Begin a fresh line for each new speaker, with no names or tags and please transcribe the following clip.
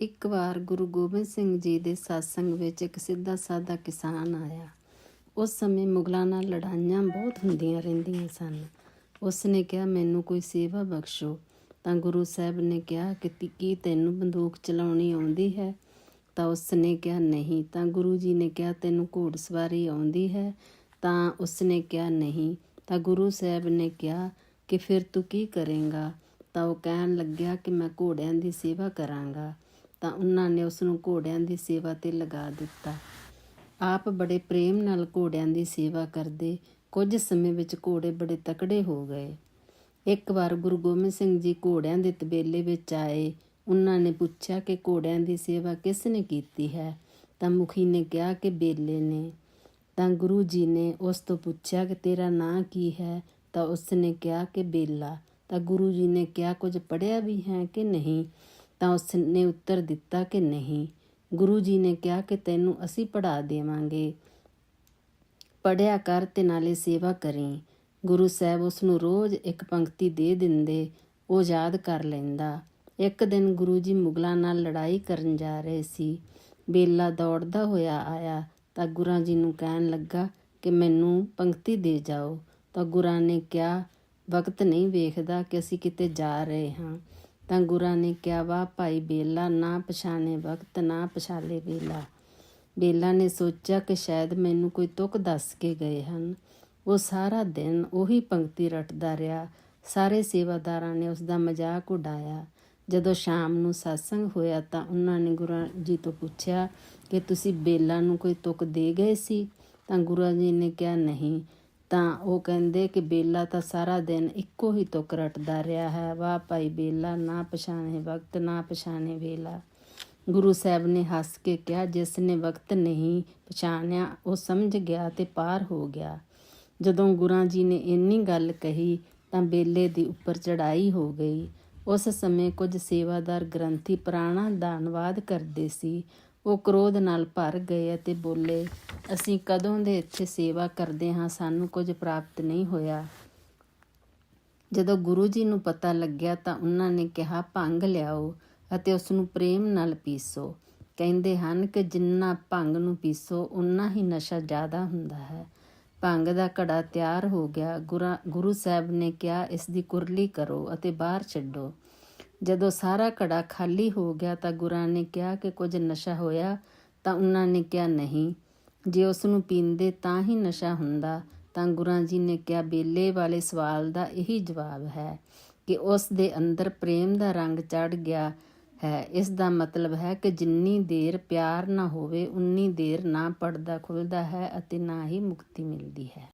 ਇੱਕ ਵਾਰ ਗੁਰੂ ਗੋਬਿੰਦ ਸਿੰਘ ਜੀ ਦੇ satsang ਵਿੱਚ ਇੱਕ ਸਿੱਧਾ ਸਾਦਾ ਕਿਸਾਨ ਆਇਆ। ਉਸ ਸਮੇਂ ਮੁਗਲਾਂ ਨਾਲ ਲੜਾਈਆਂ ਬਹੁਤ ਹੁੰਦੀਆਂ ਰਹਿੰਦੀਆਂ ਸਨ। ਉਸ ਨੇ ਕਿਹਾ, ਮੈਨੂੰ ਕੋਈ ਸੇਵਾ ਬਖਸ਼ੋ। ਤਾਂ ਗੁਰੂ ਸਾਹਿਬ ਨੇ ਕਿਹਾ, ਕਿ ਕੀ ਤੈਨੂੰ ਬੰਦੂਕ ਚਲਾਉਣੀ ਆਉਂਦੀ ਹੈ? ਤਾਂ ਉਸ ਨੇ ਕਿਹਾ, ਨਹੀਂ। ਤਾਂ ਗੁਰੂ ਜੀ ਨੇ ਕਿਹਾ, ਤੈਨੂੰ ਘੋੜ ਸਵਾਰੀ ਆਉਂਦੀ ਹੈ? ਤਾਂ ਉਸ ਨੇ ਕਿਹਾ, ਨਹੀਂ। ਤਾਂ ਗੁਰੂ ਸਾਹਿਬ ਨੇ ਕਿਹਾ, ਕਿ ਫਿਰ ਤੂੰ ਕੀ ਕਰੇਂਗਾ? ਤਾਂ ਉਹ ਕਹਿਣ ਲੱਗਿਆ ਕਿ ਮੈਂ ਘੋੜਿਆਂ ਦੀ ਸੇਵਾ ਕਰਾਂਗਾ। ਤਾਂ ਉਹਨਾਂ ਨੇ ਉਸ ਨੂੰ ਘੋੜਿਆਂ ਦੀ ਸੇਵਾ ਤੇ ਲਗਾ ਦਿੱਤਾ। ਆਪ ਬੜੇ ਪ੍ਰੇਮ ਨਾਲ ਘੋੜਿਆਂ ਦੀ ਸੇਵਾ ਕਰਦੇ ਕੁਝ ਸਮੇਂ ਵਿੱਚ ਘੋੜੇ ਬੜੇ ਤਕੜੇ ਹੋ ਗਏ। ਇੱਕ ਵਾਰ ਗੁਰੂ ਗੋਬਿੰਦ ਸਿੰਘ ਜੀ ਘੋੜਿਆਂ ਦੇ ਤਬੇਲੇ ਵਿੱਚ ਆਏ। ਉਹਨਾਂ ਨੇ ਪੁੱਛਿਆ ਕਿ ਘੋੜਿਆਂ ਦੀ ਸੇਵਾ ਕਿਸ ਨੇ ਕੀਤੀ ਹੈ? ਤਾਂ ਮੁਖੀ ਨੇ ਕਿਹਾ ਕਿ ਬੇਲੇ ਨੇ। ਤਾਂ ਗੁਰੂ ਜੀ ਨੇ ਉਸ ਤੋਂ ਪੁੱਛਿਆ ਕਿ ਤੇਰਾ ਨਾਂ ਕੀ ਹੈ? ਤਾਂ ਉਸ ਨੇ ਕਿਹਾ ਕਿ ਬੇਲਾ। ਤਾਂ ਗੁਰੂ ਜੀ ਨੇ ਕਿਹਾ, ਕੁਝ ਪੜਿਆ ਵੀ ਹੈ ਕਿ ਨਹੀਂ? ਤਾਂ ਉਸ ਨੇ ਉੱਤਰ ਦਿੱਤਾ ਕਿ ਨਹੀਂ। ਗੁਰੂ ਜੀ ਨੇ ਕਿਹਾ ਕਿ ਤੈਨੂੰ ਅਸੀਂ ਪੜ੍ਹਾ ਦੇਵਾਂਗੇ। ਪੜਿਆ ਕਰ ਤੇ ਨਾਲੇ ਸੇਵਾ ਕਰੀ। ਗੁਰੂ ਸਾਹਿਬ ਉਸ ਨੂੰ ਰੋਜ਼ ਇੱਕ ਪੰਕਤੀ ਦੇ ਦਿੰਦੇ, ਉਹ ਯਾਦ ਕਰ ਲੈਂਦਾ। ਇੱਕ ਦਿਨ ਗੁਰੂ ਜੀ ਮੁਗਲਾਂ ਨਾਲ ਲੜਾਈ ਕਰਨ ਜਾ ਰਹੇ ਸੀ। ਬੇਲਾ ਦੌੜਦਾ ਹੋਇਆ ਆਇਆ ਤਾਂ ਗੁਰਾਂ ਜੀ ਨੂੰ ਕਹਿਣ ਲੱਗਾ ਕਿ ਮੈਨੂੰ ਪੰਕਤੀ ਦੇ ਜਾਓ। ਤਾਂ ਗੁਰਾਂ ਨੇ ਕਿਹਾ, ਵਕਤ ਨਹੀਂ ਵੇਖਦਾ ਕਿ ਅਸੀਂ ਕਿਤੇ ਜਾ ਰਹੇ ਹਾਂ। ਤਾਂ ਗੁਰਾਂ ਨੇ ਕਿਹਾ, ਵਾਹ ਭਾਈ ਬੇਲਾ, ਨਾ ਪਛਾਣੇ ਵਕਤ, ਨਾ ਪਛਾਲੇ ਬੇਲਾ ਬੇਲਾ ਨੇ ਸੋਚਿਆ ਕਿ ਸ਼ਾਇਦ ਮੈਨੂੰ ਕੋਈ ਤੁਕ ਦੱਸ ਕੇ ਗਏ ਹਨ। ਉਹ ਸਾਰਾ ਦਿਨ ਉਹੀ ਪੰਕਤੀ ਰਟਦਾ ਰਿਹਾ। ਸਾਰੇ ਸੇਵਾਦਾਰਾਂ ਨੇ ਉਸ ਦਾ ਮਜ਼ਾਕ ਉਡਾਇਆ। ਜਦੋਂ ਸ਼ਾਮ ਨੂੰ satsang ਹੋਇਆ ਤਾਂ ਉਹਨਾਂ ਨੇ ਗੁਰੂ ਜੀ ਤੋਂ ਪੁੱਛਿਆ ਕਿ ਤੁਸੀਂ ਬੇਲਾ ਨੂੰ ਕੋਈ ਤੁਕ ਦੇ ਗਏ ਸੀ? ਤਾਂ ਗੁਰੂ ਜੀ ਨੇ ਕਿਹਾ, ਨਹੀਂ। ਤਾਂ ਉਹ ਕਹਿੰਦੇ ਕਿ ਬੇਲਾ ਤਾਂ ਸਾਰਾ ਦਿਨ ਇੱਕੋ ਹੀ ਤੁਕ ਰਟਦਾ ਰਿਹਾ ਹੈ। ਵਾਹ ਭਾਈ ਬੇਲਾ, ਨਾ ਪਛਾਣੇ ਵਕਤ, ਨਾ ਪਛਾਣੇ ਵੇਲਾ। ਗੁਰੂ ਸਾਹਿਬ ਨੇ ਹੱਸ ਕੇ ਕਿਹਾ, ਜਿਸ ਨੇ ਵਕਤ ਨਹੀਂ ਪਛਾਣਿਆ, ਉਹ ਸਮਝ ਗਿਆ ਤੇ ਪਾਰ ਹੋ ਗਿਆ। ਜਦੋਂ ਗੁਰਾਂ ਜੀ ਨੇ ਇੰਨੀ ਗੱਲ ਕਹੀ, ਤਾਂ ਬੇਲੇ ਦੀ ਉੱਪਰ ਚੜਾਈ ਹੋ ਗਈ। ਉਸ ਸਮੇਂ ਕੁਝ ਸੇਵਾਦਾਰ ਗ੍ਰੰਥੀ ਪ੍ਰਾਣਾ ਦਾ ਅਨੁਵਾਦ ਕਰਦੇ ਸੀ। ਉਹ ਕ੍ਰੋਧ ਨਾਲ ਭਰ ਗਏ ਅਤੇ ਬੋਲੇ, ਅਸੀਂ ਕਦੋਂ ਦੇ ਇੱਥੇ ਸੇਵਾ ਕਰਦੇ ਹਾਂ? ਸਾਨੂੰ ਕੁਝ ਪ੍ਰਾਪਤ ਨਹੀਂ ਹੋਇਆ। ਜਦੋਂ ਗੁਰੂ ਜੀ ਨੂੰ ਪਤਾ ਲੱਗਿਆ ਤਾਂ ਉਹਨਾਂ ਨੇ ਕਿਹਾ, ਭੰਗ ਲਿਆਓ ਅਤੇ ਉਸ ਨੂੰ ਪ੍ਰੇਮ ਨਾਲ ਪੀਸੋ। ਕਹਿੰਦੇ ਹਨ ਕਿ ਜਿੰਨਾ ਭੰਗ ਨੂੰ ਪੀਸੋ ਉਨਾ ਹੀ ਨਸ਼ਾ ਜ਼ਿਆਦਾ ਹੁੰਦਾ ਹੈ। ਭੰਗ ਦਾ ਘੜਾ ਤਿਆਰ ਹੋ ਗਿਆ। ਗੁਰਾ ਗੁਰੂ ਸਾਹਿਬ ਨੇ ਕਿਹਾ, ਇਸ ਦੀ ਕੁਰਲੀ ਕਰੋ ਅਤੇ ਬਾਹਰ ਛੱਡੋ। ਜਦੋਂ ਸਾਰਾ ਘੜਾ ਖਾਲੀ ਹੋ ਗਿਆ ਤਾਂ ਗੁਰਾਂ ਨੇ ਕਿਹਾ ਕਿ ਕੁਝ ਨਸ਼ਾ ਹੋਇਆ ਤਾਂ ਉਹਨਾਂ ਨੇ ਕਿਹਾ, ਨਹੀਂ, ਜੇ ਉਸ ਨੂੰ ਪੀਂਦੇ ਤਾਂ ਹੀ ਨਸ਼ਾ ਹੁੰਦਾ। ਤਾਂ ਗੁਰਾਂ ਜੀ ਨੇ ਕਿਹਾ, ਬੇਲੇ ਵਾਲੇ ਸਵਾਲ ਦਾ ਇਹੀ ਜਵਾਬ ਹੈ ਕਿ ਉਸ ਦੇ ਅੰਦਰ ਪ੍ਰੇਮ ਦਾ ਰੰਗ ਚੜ ਗਿਆ ਹੈ। ਇਸ ਦਾ ਮਤਲਬ ਹੈ ਕਿ ਜਿੰਨੀ ਦੇਰ ਪਿਆਰ ਨਾ ਹੋਵੇ, ਉਨੀ ਦੇਰ ਨਾ ਪੜਦਾ ਖੁੱਲਦਾ ਹੈ ਅਤੇ ਨਾ ਹੀ ਮੁਕਤੀ ਮਿਲਦੀ ਹੈ।